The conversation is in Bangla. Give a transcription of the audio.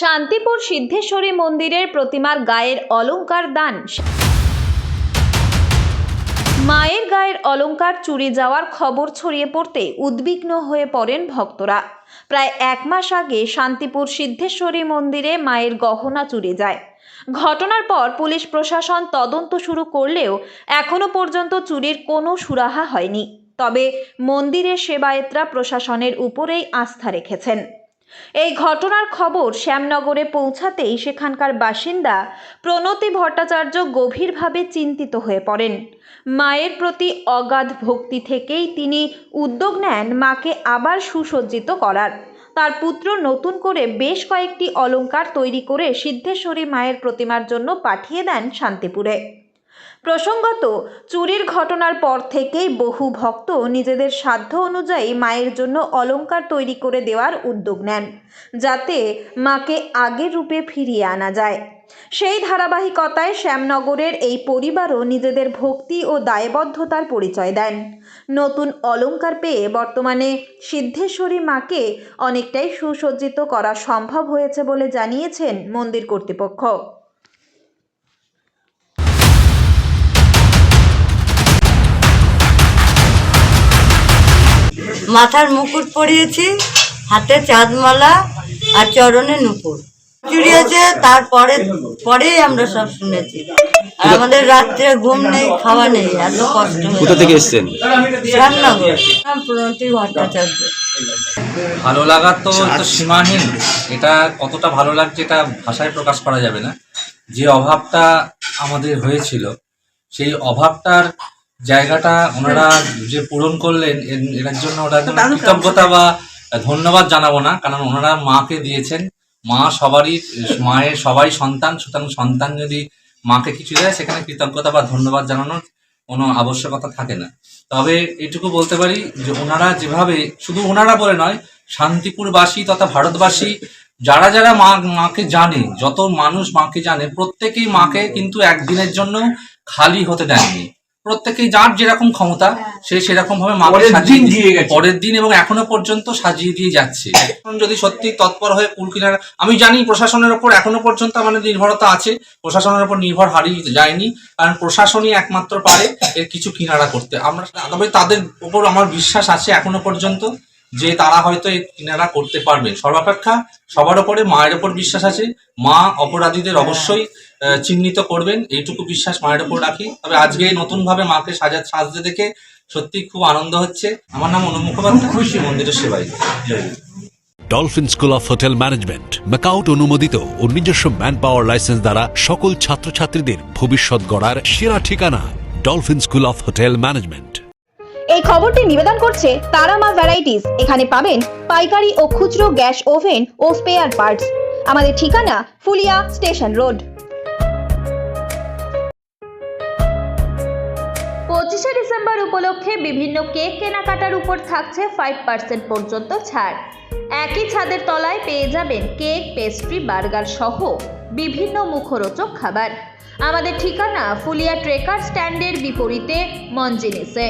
শান্তিপুর সিদ্ধেশ্বরী মন্দিরের প্রতিমার গায়ের অলংকার দান। মায়ের গায়ের অলংকার চুরি যাওয়ার খবর ছড়িয়ে পড়তে উদ্বিগ্ন হয়ে পড়েন ভক্তরা। প্রায় এক মাস আগে শান্তিপুর সিদ্ধেশ্বরী মন্দিরে মায়ের গহনা চুরি যায়। ঘটনার পর পুলিশ প্রশাসন তদন্ত শুরু করলেও এখনও পর্যন্ত চুরির কোনো সুরাহা হয়নি। তবে মন্দিরের সেবায়েতরা প্রশাসনের উপরেই আস্থা রেখেছেন। এই ঘটনার খবর শ্যামনগরে পৌঁছাতেই সেখানকার বাসিন্দা প্রণতি ভট্টাচার্য গভীরভাবে চিন্তিত হয়ে পড়েন। মায়ের প্রতি অগাধ ভক্তি থেকেই তিনি উদ্যোগ নেন মাকে আবার সুসজ্জিত করার। তার পুত্র নতুন করে বেশ কয়েকটি অলংকার তৈরি করে সিদ্ধেশ্বরী মায়ের প্রতিমার জন্য পাঠিয়ে দেন শান্তিপুরে। প্রসঙ্গত, চুরির ঘটনার পর থেকেই বহু ভক্ত নিজেদের সাধ্য অনুযায়ী মায়ের জন্য অলঙ্কার তৈরি করে দেওয়ার উদ্যোগ নেন, যাতে মাকে আগের রূপে ফিরিয়ে আনা যায়। সেই ধারাবাহিকতায় শ্যামনগরের এই পরিবারও নিজেদের ভক্তি ও দায়বদ্ধতার পরিচয় দেন। নতুন অলঙ্কার পেয়ে বর্তমানে সিদ্ধেশ্বরী মাকে অনেকটাই সুসজ্জিত করা সম্ভব হয়েছে বলে জানিয়েছেন মন্দির কর্তৃপক্ষ। মাথার মুকুট পরিয়েছি হাতে চাঁদমালা আর চরণে নুপুর। চুরিয়েছে তারপরে পরেই আমরা সব শুনেছি। আর আমাদের রাত্রে ঘুম নেই খাওয়া নেই এত কষ্ট কোথা থেকে এসছেন? রান্নাঘর প্রণতি ভট্টাচার্য। ভালো লাগার তো তো সীমাহীন। এটা কতটা ভালো লাগছে এটা ভাষায় প্রকাশ করা যাবে না। যে অভাবটা আমাদের হয়েছিল সেই অভাবটার জায়গাটা ওনারা যে পূরণ করলেন এর- জন্য ওরা কৃতজ্ঞতা বা ধন্যবাদ জানাব না কারণ ওনারা মাকে দিয়েছেন। মা সবারই মায়ের সবাই সন্তান সুতরাং সন্তান যদি মাকে কিছু দেয় সেখানে কৃতজ্ঞতা বা ধন্যবাদ জানানোর কোনো আবশ্যকতা থাকে না। তবে এটুকু বলতে পারি যে ওনারা যেভাবে শুধু ওনারা বলে নয় শান্তিপুরবাসী তথা ভারতবাসী যারা যারা মা মাকে জানে যত মানুষ মাকে জানে প্রত্যেকেই মাকে কিন্তু একদিনের জন্য খালি হতে দেননি প্রত্যেকেই যার যেরকম ক্ষমতা সে সেরকম ভাবে মাকে সাজিয়ে দিয়ে গেছে। পরের দিন এবং এখনও পর্যন্ত সাজিয়ে দিয়ে যাচ্ছে। এখন যদি সত্যি তৎপর হয়ে কুল কিনারা আমি জানি প্রশাসনের ওপর এখনও পর্যন্ত আমাদের নির্ভরতা আছে। প্রশাসনের ওপর নির্ভর হারিয়ে যায়নি কারণ প্রশাসনই একমাত্র পারে এর কিছু কিনারা করতে। আমরা তবে তাদের উপর আমার বিশ্বাস আছে এখনও পর্যন্ত যে তারা হয়তো এই কিনারা করতে পারবে। সর্বাপেক্ষা সবার ওপরে মায়ের ওপর বিশ্বাস আছে। মা অপরাধীদের অবশ্যই আহ, চিহ্নিত করবেন এইটুকু বিশ্বাস মায়ের ওপর রাখি। তবে আজকে নতুন ভাবে মাকে সাজা সাজতে দেখে সত্যি খুব আনন্দ হচ্ছে। আমার নাম অনু মুখোপাধ্যায়। খুশি মন্দিরের সেবাই। Dolphin School of Hotel Management MAKAUT অনুমোদিত ও নিজস্ব ম্যান পাওয়ার লাইসেন্স দ্বারা সকল ছাত্রছাত্রীদের ভবিষ্যৎ গড়ার সেরা ঠিকানা Dolphin School of Hotel Management এই খবরটি নিবেদন করছে তারামা ভ্যারাইটিস এখানে পাবেন পাইকারি ও খুচরো গ্যাস ওভেন ও স্পেয়ার পার্টস আমাদের ঠিকানা ফুলিয়া স্টেশন রোড। পঁচিশে ডিসেম্বর উপলক্ষে বিভিন্ন কেক কেনাকাটার উপর থাকছে ফাইভ পার্সেন্ট পর্যন্ত ছাড়। একই ছাদের তলায় পেয়ে যাবেন কেক পেস্ট্রি বার্গার সহ বিভিন্ন মুখরোচক খাবার। আমাদের ঠিকানা ফুলিয়া ট্রেকার স্ট্যান্ডের বিপরীতে মঞ্জিনিসে।